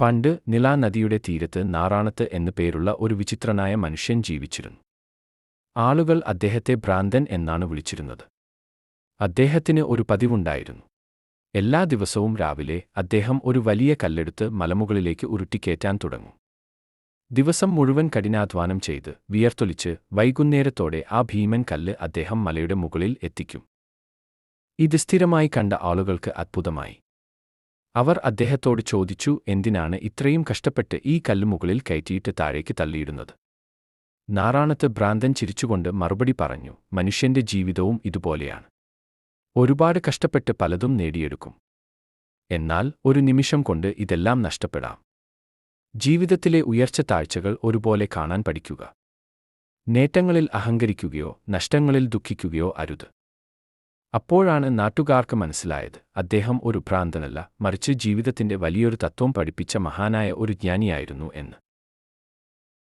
പണ്ട് നിലാ നദിയുടെ തീരത്ത് നാറാണത്ത് എന്നു പേരുള്ള ഒരു വിചിത്രനായ മനുഷ്യൻ ജീവിച്ചിരുന്നു. ആളുകൾ അദ്ദേഹത്തെ ഭ്രാന്തൻ എന്നാണ് വിളിച്ചിരുന്നത്. അദ്ദേഹത്തിന് ഒരു പതിവുണ്ടായിരുന്നു. എല്ലാ ദിവസവും രാവിലെ അദ്ദേഹം ഒരു വലിയ കല്ലെടുത്ത് മലമുകളിലേക്ക് ഉരുട്ടിക്കേറ്റാൻ തുടങ്ങും. ദിവസം മുഴുവൻ കഠിനാധ്വാനം ചെയ്ത് വിയർത്തൊലിച്ച് വൈകുന്നേരത്തോടെ ആ ഭീമൻ കല്ല് അദ്ദേഹം മലയുടെ മുകളിൽ എത്തിക്കും. ഇത് സ്ഥിരമായി കണ്ട ആളുകൾക്ക് അത്ഭുതമായി. അവർ അദ്ദേഹത്തോട് ചോദിച്ചു എന്തിനാണ് ഇത്രയും കഷ്ടപ്പെട്ട് ഈ കല്ലുമുകളിൽ കയറ്റിയിട്ട് താഴേക്ക് തള്ളിയിടുന്നത്? നാറാണത്ത് ഭ്രാന്തൻ ചിരിച്ചുകൊണ്ട് മറുപടി പറഞ്ഞു മനുഷ്യന്റെ ജീവിതവും ഇതുപോലെയാണ്. ഒരുപാട് കഷ്ടപ്പെട്ട് പലതും നേടിയെടുക്കും. എന്നാൽ ഒരു നിമിഷം കൊണ്ട് ഇതെല്ലാം നഷ്ടപ്പെടാം. ജീവിതത്തിലെ ഉയർച്ച താഴ്ചകൾ ഒരുപോലെ കാണാൻ പഠിക്കുക. നേട്ടങ്ങളിൽ അഹങ്കരിക്കുകയോ നഷ്ടങ്ങളിൽ ദുഃഖിക്കുകയോ അരുത്. അപ്പോഴാണ് നാട്ടുകാർക്ക് മനസ്സിലായത്. അദ്ദേഹം ഒരു ഭ്രാന്തനല്ല മറിച്ച് ജീവിതത്തിന്റെ വലിയൊരു തത്വം പഠിപ്പിച്ച മഹാനായ ഒരു ജ്ഞാനിയായിരുന്നു എന്ന്.